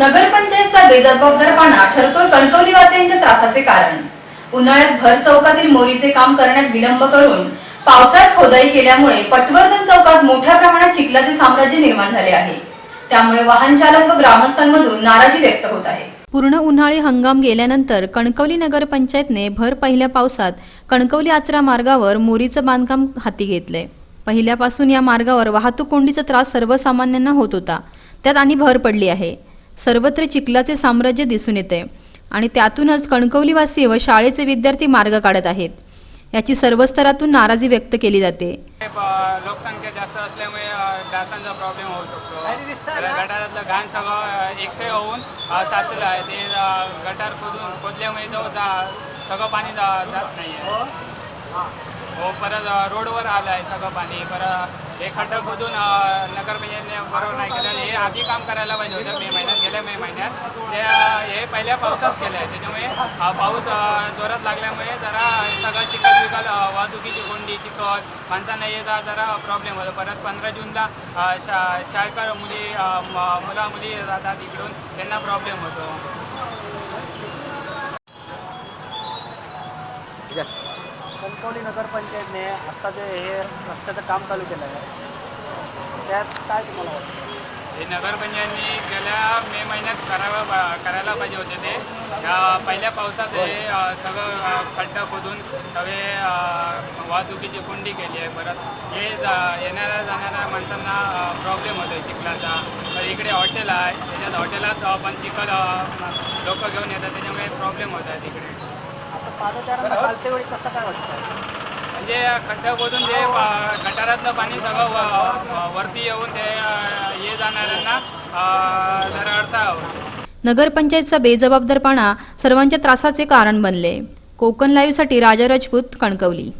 नगरपंचायतचा बेजबाबदारपणा ठरतोय कणकवलीवासियांच्या त्रासाचे कारण. उन्हाळ्यात भर चौकातील मोरीचे काम करण्यात विलंब करून पावसाळ्यात खोदाई केल्यामुळे पटवर्धन चौकात मोठ्या प्रमाणात चिखलाचे साम्राज्य निर्माण झाले आहे. त्यामुळे वाहन चालक व ग्रामस्थांमधून नाराजी व्यक्त होत आहे. पूर्ण उन्हाळी हंगाम गेल्यानंतर कणकवली नगरपंचायतने भर पहिल्या पावसात कणकवली आचरा मार्गावर मोरीचं बांधकाम हाती घेतलंय पहिल्यापासून या मार्गावर वाहतूक कोंडीचा त्रास सर्वसामान्यांना होत होता. त्यात आणि भर पडली आहे. सर्वत्र चिखलाचे साम्राज्य दिसून येते आणि त्यातूनच कणकवलीवासी व शाळेचे विद्यार्थी मार्ग काढत आहेत. याची सर्व स्तरातून नाराजी व्यक्त केली जाते. लोकसंख्या जास्त असल्यामुळे डासांचा प्रॉब्लेम होऊ शकतो. गटारातलं घाण सगळं एकटे होऊन साचलं आहे. ते गटार खोदून खोदल्यामुळे जो जा- सगळं पाणी जा- जात नाही आहे हो परत अ, रोडवर आलं आहे सगळं पाणी. परत हे खड्डा खोदून नगर नगरपंचायतने बरोबर नाही केलं. हे आधी काम करायला पाहिजे होतं मे महिन्यात गेल्या मे महिन्यात. ते हे पहिल्या पावसात केलं आहे. त्याच्यामुळे पाऊस जोरात लागल्यामुळे जरा सगळं चिखल बिकल वाहतुकीची कोंडी चिखल माणसांना नाही जा जरा प्रॉब्लेम होतो. परत पंधरा जूनला शा शाळकर मुली मुला मुली जातात इकडून. त्यांना प्रॉब्लेम होतो. कणकवली नगरपंचायतने आत्ता जे हे रस्त्याचं काम चालू केलं आहे त्यात काय तुम्हाला वाटतं? हे नगरपंचायतनी गेल्या मे महिन्यात करावं पा- करायला पाहिजे होते ते. पहिल्या पावसात हे अ, सगळं खड्डा खोदून सगळे वाहतुकीची कुंडी केली आहे परत. हे जा- येणाऱ्या जाणाऱ्या माणसांना प्रॉब्लेम होतो आहे चिखलाचा. तर इकडे हॉटेल आहे त्याच्यात हॉटेलात पण चिखल लोक घेऊन येतात त्याच्यामुळे प्रॉब्लेम होत आहे तिकडे. म्हणजे खड्डा खोदून जे पा- गटारातलं पाणी सगळं वरती येऊन ते ये जाणाऱ्यांना जरा अडथळा नगरपंचायतचा बेजबाबदारपणा सर्वांच्या त्रासाचे कारण बनले. कोकण लाईव्हसाठी राजा राजपूत कणकवली.